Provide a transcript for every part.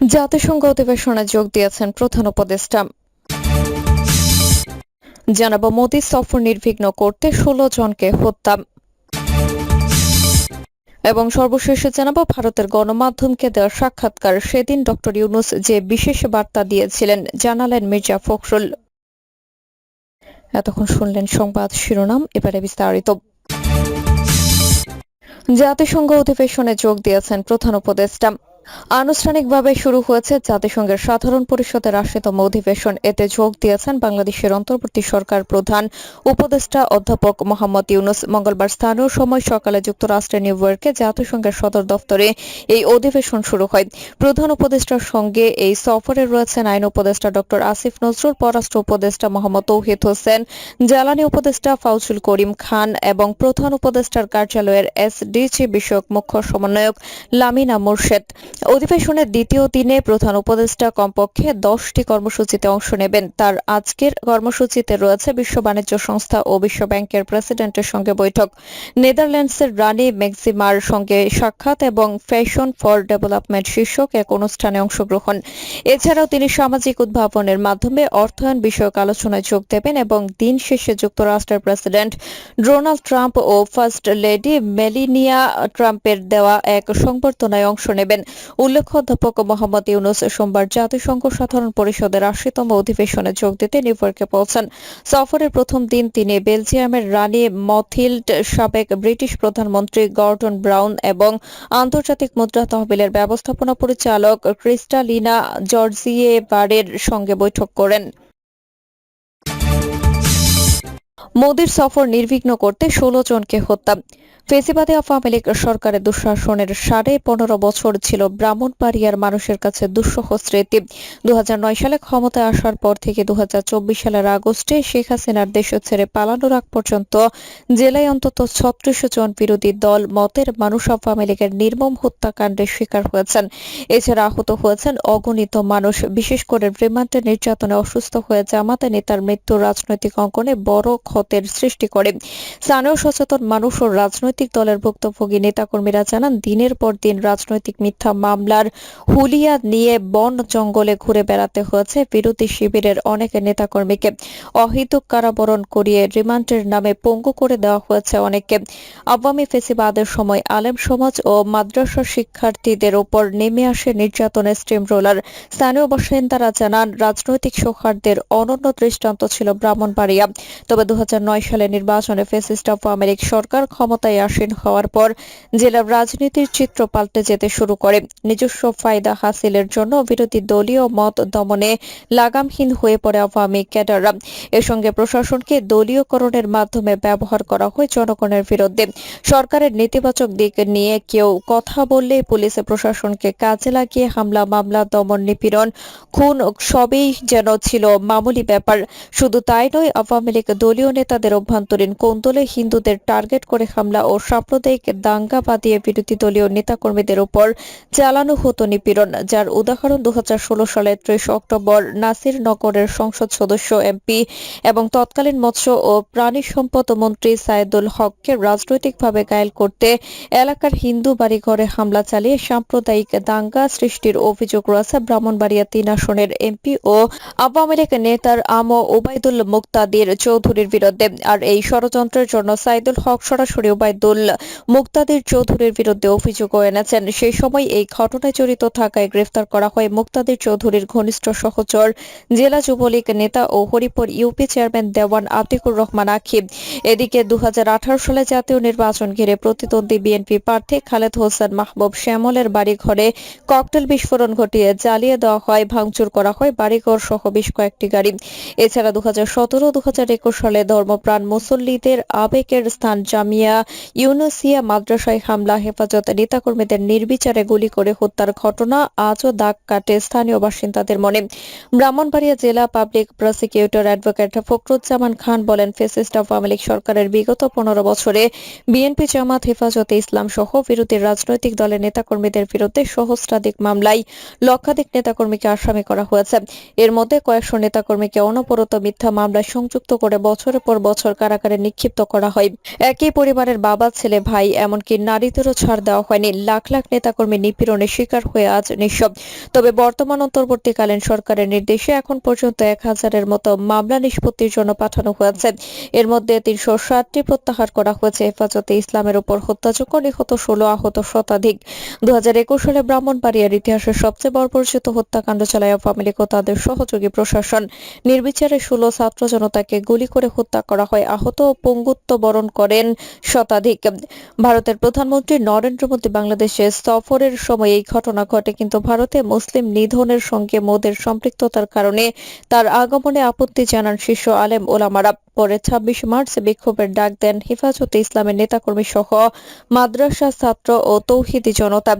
জাতিসংঘ অধিবেশনে যোগ দিয়েছেন প্রধান উপদেষ্টা। জানাব, মোদি সফর নির্বিঘ্ন করতে ষোলো জনকে হত্যা। এবং সর্বশেষে জানাব, ভারতের গণমাধ্যমকে দেওয়া সাক্ষাৎকার। সেদিন ডক্টর ইউনুস যে বিশেষ বার্তা দিয়েছিলেন, জানালেন মির্জা ফখরুল। এতক্ষণ শুনলেন সংবাদ শিরোনাম, এবারে বিস্তারিত। জাতিসংঘ অধিবেশনে যোগ দিয়েছেন প্রধান উপদেষ্টা। আনুষ্ঠানিকভাবে শুরু হয়েছে জাতিসংঘের সাধারণ পরিষদের আশিতম অধিবেশন। এতে যোগ দিয়েছেন বাংলাদেশের অন্তর্বর্তী সরকার প্রধান উপদেষ্টা অধ্যাপক মোহাম্মদ ইউনুস। মঙ্গলবার স্থানীয় সময় সকালে যুক্তরাষ্ট্রের নিউ ইয়র্কে জাতিসংঘের সদর দফতরে এই অধিবেশন শুরু হয়। প্রধান উপদেষ্টার সঙ্গে এই সফরে রয়েছেন আইন উপদেষ্টা ডক্টর আসিফ নজরুল, পররাষ্ট্র উপদেষ্টা মোহাম্মদ তৌহিদ হোসেন, জ্বালানি উপদেষ্টা ফাউজুল করিম খান এবং প্রধান উপদেষ্টার কার্যালয়ের এসডিজি বিষয়ক মুখ্য সমন্বয়ক লামিনা মুর্শেদ। অধিবেশনের দ্বিতীয় দিনে প্রধান উপদেষ্টা কমপক্ষে দশটি কর্মসূচিতে অংশ নেবেন। তার আজকের কর্মসূচিতে রয়েছে বিশ্ব বাণিজ্য সংস্থা ও বিশ্ব ব্যাংকের প্রেসিডেন্টের সঙ্গে বৈঠক। নেদারল্যান্ডসের রানী মেক্সিমার সঙ্গে সাক্ষাৎ এবং ফ্যাশন ফর ডেভেলপমেন্ট শীর্ষক এক অনুষ্ঠানে অংশগ্রহণ। এছাড়াও তিনি সামাজিক উদ্ভাবনের মাধ্যমে অর্থায়ন বিষয়ক আলোচনায় যোগ দেবেন এবং দিন শেষে যুক্তরাষ্ট্রের প্রেসিডেন্ট ডোনাল্ড ট্রাম্প ও ফার্স্ট লেডি মেলিনিয়া ট্রাম্পের দেওয়া এক সংবর্ধনায় অংশ নেবেন। উল্লেখ্য, অধ্যাপক মোহাম্মদ ইউনুস সোমবার জাতিসংঘ সাধারণ পরিষদের আশিতম অধিবেশনে যোগ দিতে নিউইয়র্কে পৌঁছান সফরের প্রথম দিন তিনি বেলজিয়ামের রানী মথিল্ড সাবেক ব্রিটিশ প্রধানমন্ত্রী গর্ডন ব্রাউন এবং আন্তর্জাতিক মুদ্রা তহবিলের ব্যবস্থাপনা পরিচালক ক্রিস্টালিনা জর্জিয়েবারের সঙ্গে বৈঠক করেন। মোদির সফর নির্বিঘ্ন করতে ষোলো জনকে হত্যা ফেসিবাদী আওয়ামী লীগ সরকারের দুঃশাসনের সাড়ে পনেরো বছর ছিল ব্রাহ্মণবাড়িয়ার মানুষের কাছে দুঃসহ স্মৃতি। দু সালে ক্ষমতায় আসার পর থেকে দু হাজার চব্বিশ সালের আগস্টে শেখ হাসিনার দেশ ছেড়ে পালানোর আগ পর্যন্ত জেলায় অন্তত ছত্রিশ জন বিরোধী দল, মতের মানুষ আওয়ামী লীগের নির্মম হত্যাকাণ্ডের শিকার হয়েছেন। এছাড়া আহত হয়েছেন অগণিত মানুষ, বিশেষ করে রিমান্ডে নির্যাতনে অসুস্থ হয়ে জামাতে নেতার মৃত্যু রাজনৈতিক অঙ্গনে বড় ক্ষতের সৃষ্টি করে। স্থানীয় সচেতন মানুষ ও রাজনৈতিক দলের ভুক্তভোগী নেতাকর্মীরা জানান, দিনের পর দিন রাজনৈতিক মিথ্যা মামলার হুলিয়া নিয়ে বন জঙ্গলে ঘুরে বেড়াতে হয়েছে বিরোধী শিবিরের অনেক নেতাকর্মীকে। অহিতুক কারাবরণ করিয়ে রিমান্ডের নামে পঙ্গু করে দেওয়া হয়েছে অনেককে। আওয়ামী ফেসিবাদের সময় আলেম সমাজ ও মাদ্রাসা শিক্ষার্থীদের উপর নেমে আসে নির্যাতনের স্টিম রোলার। স্থানীয় বাসিন্দারা জানান, রাজনৈতিক সৌহার্দ্যের অনন্য দৃষ্টান্ত ছিল ব্রাহ্মণবাড়িয়া। তবে দু সালে নির্বাচনে ফেসিস্ট আওয়ামী সরকার ক্ষমতায় আসীন হওয়ার পর জেলার রাজনীতির চিত্র পাল্টে যেতে শুরু করে। নিজস্ব ফায়দা হাসিলের জন্য বিরোধী দলীয় মত দমনে লাগামহীন হয়ে পড়ে আওয়ামী ক্যাডাররা। এর সঙ্গে প্রশাসনকে দলীয়করণের মাধ্যমে ব্যবহার করা হয় জনগণের বিরুদ্ধে। সরকারের নেতিবাচক দিক নিয়ে কেউ কথা বললে পুলিশ প্রশাসনকে কাজে লাগিয়ে হামলা, মামলা, দমন, নিপীড়ন, খুন সবই যেন ছিল মামুলি ব্যাপার। শুধু তাই নয়, আওয়ামী লীগ দলীয় নেতাদের অভ্যন্তরীণ কোন্দলে হিন্দুদের টার্গেট করে হামলা সাম্প্রদায়িক দাঙ্গা বাদিয়ে বিরোধী দলীয় নেতাকর্মীদের উপর চালানো হতো নিপীড়ন, যার উদাহরণ দু সালের ত্রিশ অক্টোবর নাসিরনগরের সংসদ সদস্য এমপি এবং তৎকালীন মৎস্য ও প্রাণী সম্পদ মন্ত্রী সায়েদুল হককে রাজনৈতিকভাবে ঘায়েল করতে এলাকার হিন্দু বাড়িঘরে হামলা চালিয়ে সাম্প্রদায়িক দাঙ্গা সৃষ্টির অভিযোগ রয়েছে। ব্রাহ্মণবাড়িয়া তিন আসনের এমপি ও আওয়ামী লীগ নেতার আম ওবায়দুল মুক্তাদির চৌধুরীর বিরুদ্ধে, আর এই ষড়যন্ত্রের জন্য সাইদুল হক সরাসরি ওবায়দুল মুক্তাদির চৌধুরীর বিরুদ্ধে অভিযোগও এনেছেন। সেই সময় এই ঘটনায় জড়িত থাকায় গ্রেফতার করা হয় মুক্তাদির চৌধুরীর ঘনিষ্ঠ সহচর, জেলা যুবলীগ নেতা ও হরিপুর ইউপি চেয়ারম্যান দেওয়ান আতিকুর রহমান আখিব এদিকে দু সালে জাতীয় নির্বাচন ঘিরে প্রতিদ্বন্দ্বী বিএনপি প্রার্থী খালেদ হোসেন মাহবুব শ্যামলের বাড়ি ঘরে ককটেল বিস্ফোরণ ঘটিয়ে জ্বালিয়ে দেওয়া হয়, ভাঙচুর করা হয় বাড়িঘর সহ বেশ কয়েকটি গাড়ি। এছাড়া দু হাজার সতেরো দু সালে ধর্মপ্রাণ মুসল্লিদের আবেগের স্থান জামিয়া ইউনুসিয়া মাদ্রাসায় হামলা, হেফাজত নেতাকর্মীদের নির্বিচারে গুলি করে হত্যার ঘটনা আজও দাগ কাটে স্থানীয় বাসিন্দাদের মনে। ব্রাহ্মণবাড়িয়া জেলা public prosecutor advocate Fakhruzzaman Khan বলেন, ফেসিস্ট আওয়ামী লীগ সরকারের বিগত পনেরো বছরে বিএনপি, জামাত, হেফাজতে ইসলাম সহ বিরোধী রাজনৈতিক দলের নেতাকর্মীদের বিরুদ্ধে সহস্রাধিক মামলায় লক্ষাধিক নেতাকর্মীকে আসামি করা হয়েছে। এর মধ্যে কয়েকশো নেতাকর্মীকে অনবরত মিথ্যা মামলায় সংযুক্ত করে বছরের পর বছর কারাগারে নিক্ষিপ্ত করা হয়। একই পরিবারের বাবা বাবা ছেলে ভাই, এমনকি নারীদেরও ছাড় দেওয়া হয়নি। লাখ লাখ নেতাকর্মী নিপীড়নের শিকার হয়ে আজ নিঃসব তবে বর্তমান অন্তর্বর্তীকালীন সরকারের নির্দেশে এখন পর্যন্ত এক হাজারের মতো মামলা নিষ্পত্তির জন্য পাঠানো হয়েছে। এর মধ্যে তিনশো ষাটটি প্রত্যাহার করা হয়েছে। হেফাজতে ইসলামের উপর হত্যাযোগ্য নিহত ষোলো আহত শতাধিক। দু সালে ব্রাহ্মণবাড়িয়ার ইতিহাসের সবচেয়ে বর্বরচিত হত্যাকাণ্ড চালায় আওয়ামী লীগ ও তাদের সহযোগী প্রশাসন। নির্বিচারে ষোলো ছাত্র জনতাকে গুলি করে হত্যা করা হয়। আহত ও পঙ্গুত্ব বরণ করেন শতাধিক ভারতের প্রধানমন্ত্রী নরেন্দ্র মোদী বাংলাদেশে সফরের সময় এই ঘটনা ঘটে, কিন্তু ভারতে মুসলিম নিধনের সঙ্গে মোদের সম্পৃক্ততার কারণে তার আগমনে আপত্তি জানান শীর্ষ আলেম ওলামারা। পরে ছাব্বিশ মার্চ বিক্ষোভের ডাক দেন হেফাজতে ইসলামের নেতাকর্মী সহ মাদ্রাসা ছাত্র ও তৌহিদি জনতা।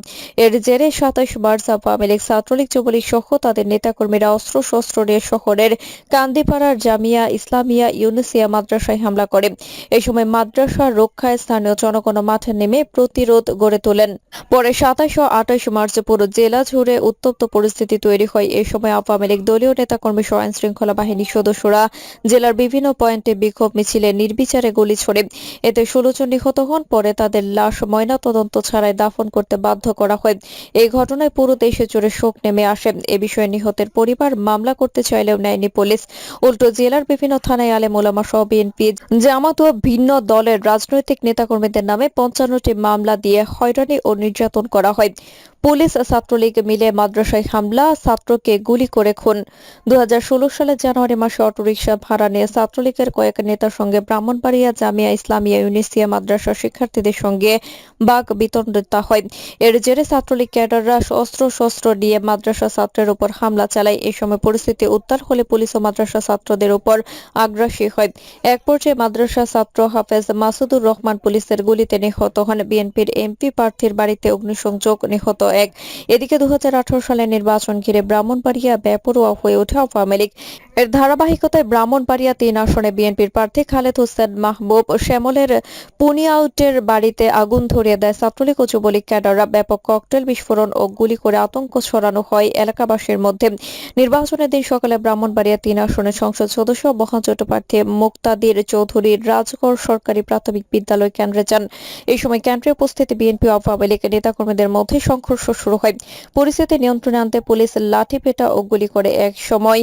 এর জেরে সাতাশ মার্চ আওয়ামী লীগ, ছাত্রলীগ, যুবলীগ সহ তাদের নেতাকর্মীরা অস্ত্র শস্ত্র নিয়ে শহরের কান্দিপাড়ার জামিয়া ইসলামিয়া ইউনিসিয়া মাদ্রাসায় হামলা করে। এই সময় মাদ্রাসা রক্ষায় স্থানীয় জনগণ মাঠে নেমে প্রতিরোধ গড়ে তোলেন। পরে সাতাশ ও আঠাশ মার্চ পুরো জেলা জুড়ে উত্তপ্ত পরিস্থিতি তৈরি হয়। এই সময় আওয়ামী লীগ দলীয় নেতাকর্মী সহ আইন শৃঙ্খলা বাহিনীর সদস্যরা জেলার বিভিন্ন পয়েন্টে বিক্ষোভ মিছিলে নির্বিচারে গুলি ছোড়ে। এতে ষোলো জন নিহত হন, পরে তাদের লাশ ময়না তদন্ত ছাড়াই দাফন করতে বাধ্য করা হয়। এই ঘটনায় পুরো দেশে জুড়ে শোক নেমে আসে। এ বিষয়ে নিহতের পরিবার মামলা করতে চাইলেও নেয়নি পুলিশ। উল্টো জেলার বিভিন্ন থানায় আলেম ওলামা সহ বিএনপি জামাত ও ভিন্ন দলের রাজনৈতিক নেতাকর্মীদের নামে পঞ্চান্নটি মামলা দিয়ে হয়রানি ও নির্যাতন করা হয়। পুলিশ ছাত্রলীগ মিলে মাদ্রাসায় হামলা, ছাত্রকে গুলি করে খুন। দু সালের জানুয়ারি মাসে অটোরিকশা ভাড়া নিয়ে ছাত্রলীগের কয়েক নেতার সঙ্গে ব্রাহ্মণবাড়িয়া জামিয়া ইসলামিয়া ইউনিসিয়া মাদ্রাসা শিক্ষার্থীদের সঙ্গে বাঘ বিতণ্ডতা হয়। এর জেরে ছাত্রলীগ ক্যাডাররা অস্ত্র শস্ত্র নিয়ে মাদ্রাসা ছাত্রের উপর হামলা চালায়। এই সময় পরিস্থিতি উত্তার হলে পুলিশ ও মাদ্রাসা ছাত্রদের উপর আগ্রাসী হয়। এক পর্যায়ে মাদ্রাসা ছাত্র হাফেজ মাসুদুর রহমান পুলিশের গুলিতে নিহত হন। বিএনপির এমপি প্রার্থীর বাড়িতে অগ্নিসংযোগ নিহত এক। এদিকে দুহাজার আঠারো সালে নির্বাচন ঘিরে ব্রাহ্মণবাড়িয়া বেপরোয়া হয়ে ওঠে আওয়ামী লীগ। এর ধারাবাহিকতায় ব্রাহ্মণবাড়িয়া তিন আসনে বিএনপির প্রার্থী খালেদ হোসেন মাহবুব শ্যামলের পুনিয়াউটের বাড়িতে আগুন ধরিয়ে দেয় ছাত্রলীগ ও যুবলীগ ক্যাডাররা। ব্যাপক ককটেল, বিস্ফোরণ ও গুলি করে আতঙ্ক ছড়ানো হয় এলাকাবাসীর মধ্যে। নির্বাচনের দিন সকালে ব্রাহ্মণবাড়িয়া তিন আসনের সংসদ সদস্য মহাজোট প্রার্থী মুক্তাদির চৌধুরী রাজগড় সরকারি প্রাথমিক বিদ্যালয় কেন্দ্রে যান। এই সময় কেন্দ্রে উপস্থিত বিএনপি আওয়ামী লীগ নেতাকর্মীদের মধ্যে সংঘর্ষ শুরু হয়। পরিস্থিতি নিয়ন্ত্রণে আনতে পুলিশ লাঠিপেটা ও গুলি করে এক সময়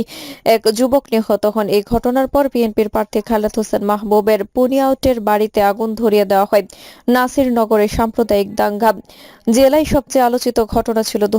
এক যুবক নিহত হন। এই ঘটনার পর বিএনপির প্রার্থী খালেদ হোসেন মাহবুবের পুনিয়াউটের বাড়িতে আগুন ধরিয়ে দেওয়া হয়। নাসিরনগরে সাম্প্রদায়িক দাঙ্গা। জেলায় সবচেয়ে আলোচিত ঘটনা ছিল দু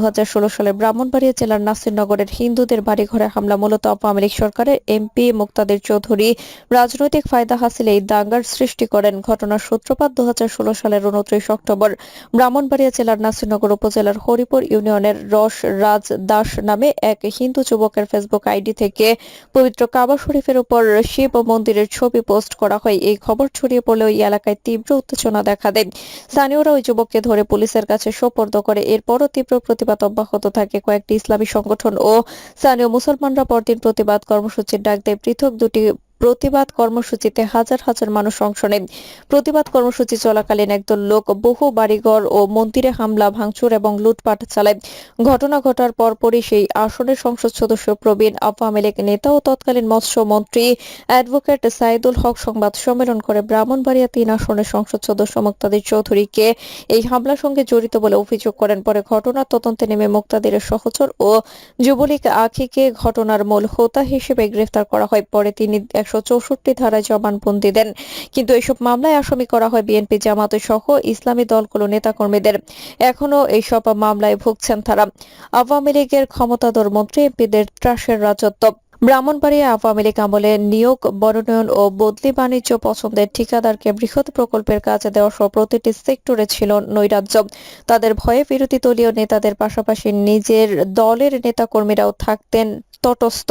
সালে ব্রাহ্মণবাড়িয়া জেলার নাসিরনগরের হিন্দুদের বাড়িঘরে হামলা। মূলত আওয়ামী লীগ সরকারের এমপি মুক্তাদের চৌধুরী রাজনৈতিক ফায়দা হাসিলে এই দাঙ্গার সৃষ্টি করেন। ঘটনার সূত্রপাত দু হাজার ষোলো সালের উনত্রিশ অক্টোবর ব্রাহ্মণবাড়িয়া জেলার নাসিরনগর উপজেলার হরিপুর ইউনিয়নের রস রাজ দাস নামে এক হিন্দু যুবকের ফেসবুক আইডি থেকে পবিত্র কাবা শরীফের উপর শিব মন্দিরের ছবি পোস্ট করা হয়। এই খবর ছড়িয়ে পড়লে ওই এলাকায় তীব্র উত্তেজনা দেখা দেয়। স্থানীয়রা ওই যুবককে ধরে পুলিশের কাছে সোপর্দ করে। এরপরও তীব্র প্রতিবাদ অব্যাহত থাকে কয়েকটি ইসলামী সংগঠন ও স্থানীয় মুসলমানরা পরদিন প্রতিবাদ কর্মসূচির ডাক দেয়। পৃথক দুটি প্রতিবাদ কর্মসূচিতে হাজার হাজার মানুষ অংশ নেন। প্রতিবাদ কর্মসূচি চলাকালীন একদল লোক বহু বাড়িঘর ও মন্দিরে হামলা, ভাঙচুর এবং লুটপাট চালায়। ঘটনা ঘটার পরপরই সেই আসনের সংসদ সদস্য প্রবীণ আওয়ামী লীগ নেতা ও তৎকালীন মৎস্য মন্ত্রী অ্যাডভোকেট সাইদুল হক সংবাদ সম্মেলন করে ব্রাহ্মণবাড়িয়া তিন আসনের সংসদ সদস্য মুক্তাদির চৌধুরীকে এই হামলার সঙ্গে জড়িত বলে অভিযোগ করেন। পরে ঘটনার তদন্তে নেমে মুক্তাদিরের সহচর ও যুবলীগ আখিকে ঘটনার মূল হোতা হিসেবে গ্রেফতার করা হয়। পরে তিনি একশো চৌষট্টি ধারায় জবানবন্দি দেন। কিন্তু এসব মামলায় আসামি করা হয় বিএনপি জামাত সহ ইসলামী দলগুলো নেতাকর্মীদের। এখনও এইসব মামলায় ভুগছেন তারা। আওয়ামী লীগের ক্ষমতাধর মন্ত্রী এমপিদের ত্রাসের রাজত্ব। ব্রাহ্মণবাড়িয়া আওয়ামী লীগ আমলে নিয়োগ বনোনয়ন ও বদলি বাণিজ্য পছন্দের ঠিকাদারকে বৃহৎ প্রকল্পের কাজ দেওয়া সহ প্রতিটি সেক্টরে ছিল নৈরাজ্য। তাদের ভয়ে বিরোধী দলীয় নেতাদের পাশাপাশি নিজের দলের নেতাকর্মীরাও থাকতেন তটস্থ।